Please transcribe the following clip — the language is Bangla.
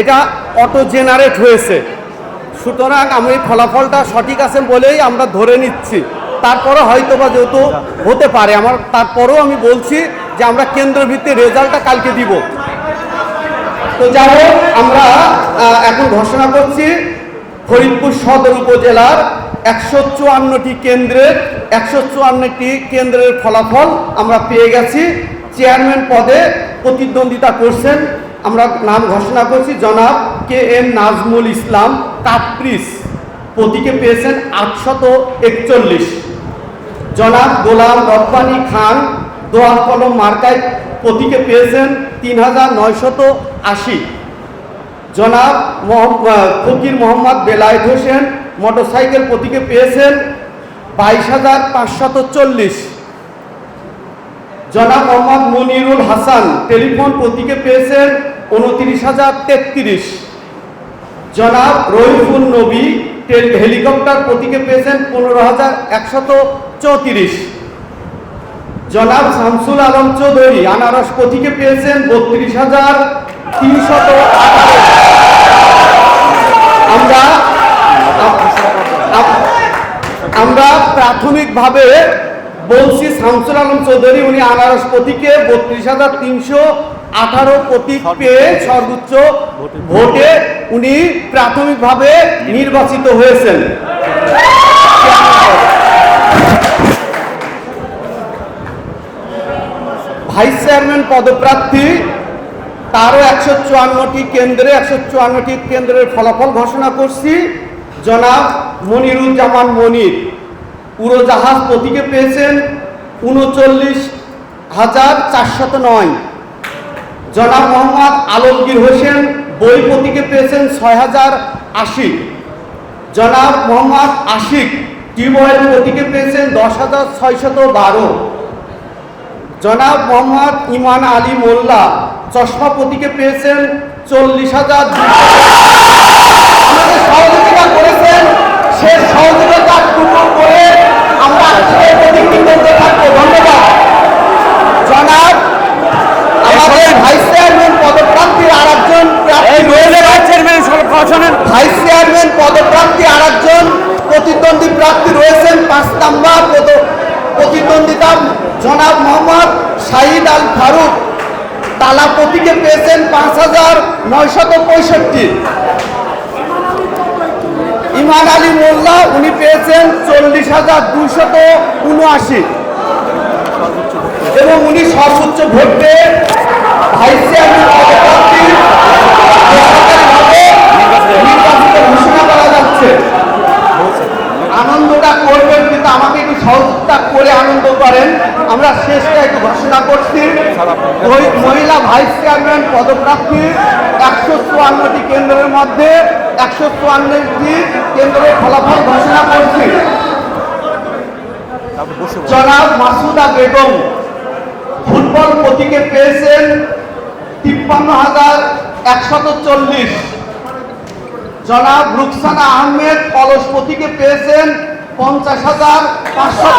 এটা অটো জেনারেট হয়েছে। সুতরাং আমি ফলাফলটা সঠিক আছে বলেই আমরা ধরে নিচ্ছি। তারপরে হয়তো বা যেহেতু হতে পারে, আমার তারপরেও আমি বলছি যে আমরা কেন্দ্রভিত্তিক রেজাল্টটা কালকে দিব। তো যাই হোক, আমরা এখন ঘোষণা করছি, ফরিদপুর সদর উপজেলার একশো চুয়ান্নটি কেন্দ্রের, একশো চুয়ান্নটি কেন্দ্রের ফলাফল আমরা পেয়ে গেছি। চেয়ারম্যান পদে প্রতিদ্বন্দ্বিতা করছেন আমরা নাম ঘোষণা করছি, জনাব কে এম নাজমুল ইসলাম কাপ্রিস। প্রতীকে পেয়েছেন আটশত একচল্লিশ। জনাব গোলাম রব্বানি খান দোয়াল কলম মার্কায় প্রতীকে পেয়েছেন তিন হাজার নয়শত আশি। জনাব ফকির মোহাম্মদ বেলায়েত হোসেন, মোটরসাইকেল প্রতীকে পেয়েছেন বাইশ হাজার পাঁচশত চল্লিশ। জনাব মোহাম্মদ মনিরুল হাসান, টেলিফোন প্রতীকে পেয়েছেন উনত্রিশ হাজার তেত্রিশ। জনাব রহিফুল নবী হেলিকপ্টার প্রতীকে পেয়েছেন পনেরো হাজার একশত চৌত্রিশ। জনাব শামসুল আলম চৌধুরী, আনারস প্রতীকে পেয়েছেন বত্রিশ হাজার তিনশত আমরা আমরা প্রাথমিকভাবে বলছি শামসুল আলম চৌধুরী, উনি আনারস প্রতীকে বত্রিশ হাজার তিনশো আঠারো প্রতীক পেয়ে সর্বোচ্চ ভোটে উনি প্রাথমিকভাবে নির্বাচিত হয়েছেন। ভাইস চেয়ারম্যান পদপ্রার্থী, তারও একশো চুয়ান্নটি কেন্দ্রে, একশো চুয়ান্নটি কেন্দ্রের ফলাফল ঘোষণা করছি। জনাব মনিরুজ্জামান মনির। উড়োজাহাজ প্রতীকে পেয়েছেন উনচল্লিশ হাজার চারশত নয়। জনাব মোহাম্মদ আলমগীর হোসেন বই প্রতীকে পেয়েছেন ছয় হাজার আশি। জনাব মোহাম্মদ আশিক টিউবওয়েল প্রতীকে পেয়েছেন দশ হাজার ছয়শত বারো। জনাব মোহাম্মদ ইমান আলী মোল্লা চশমা প্রতীকে পেয়েছেন চল্লিশ হাজার সহযোগিতা করেছেন, সে সহযোগিতা প্রার্থী রয়েছেন পাঁচ নাম্বার প্রতিদ্বন্দ্বিতা জনাব মোহাম্মদ শাহিদ আল ফারুক। তালা প্রতীকে পেয়েছেন পাঁচ হাজার নয়শত পঁয়ষট্টি। ইমান আলী মোল্লা, উনি পেয়েছেন চল্লিশ হাজার দুশত উনআশি। এবং উনি সর্বোচ্চ ভোট পেয়ে সহযোগিতা করে আনন্দ করেন। আমরা শেষটা একটু ঘোষণা করছি। ওই মহিলা ভাইস চেয়ারম্যান পদপ্রার্থী একশো চুয়ান্নটি কেন্দ্রের মধ্যে একশো চুয়ান্নটি কেন্দ্রের ফলাফল ঘোষণা করছি। জনাব মাসুদা বেগম, ফুটবল প্রতীকে পেয়েছেন তিপ্পান্ন হাজার একশত চল্লিশ। জনাব রুকসানা আহমেদ কলস প্রতীকে পেয়েছেন পঞ্চাশ হাজার পাঁচশত